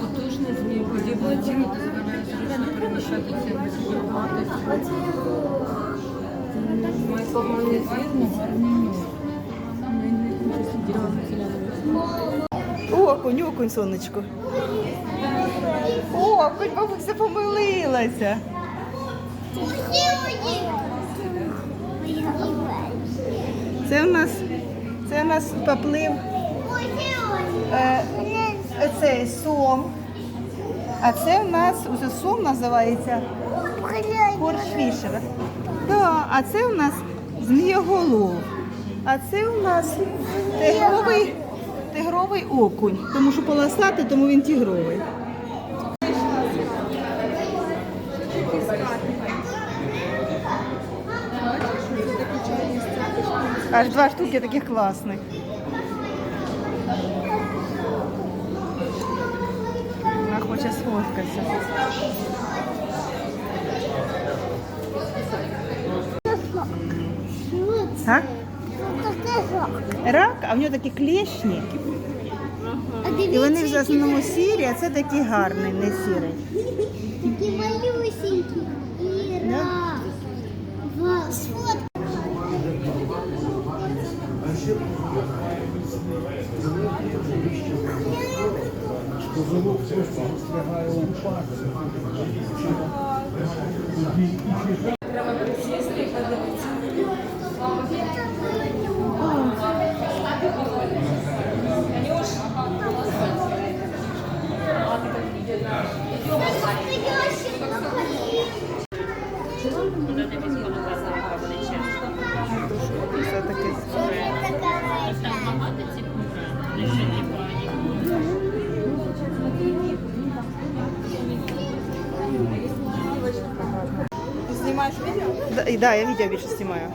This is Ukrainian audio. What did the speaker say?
Потужний змій, подібне тіло дозволяє зручно переміщатися без вид, але гарний. Окунь, окунь, сонечко. Окунь, бабуся помилилася. Це у нас, це у нас поплив е, сом. А це у нас уже сом називається Хоршфішер. Да, а це у нас змієголов. А це у нас тигровий, тигровий окунь. Тому що полосатий, тому він тигровий. Аж два штуки таких класних. Вона хоче сфоткатися. А? Рак, а в нього такі клешні. І вони в основному сірі, а це такі гарні, не сірі. Такі малюсенькі. Іра. Вас. Сфоткай. Це Знімаєш видео? Да, да, я видео, більше знімаю.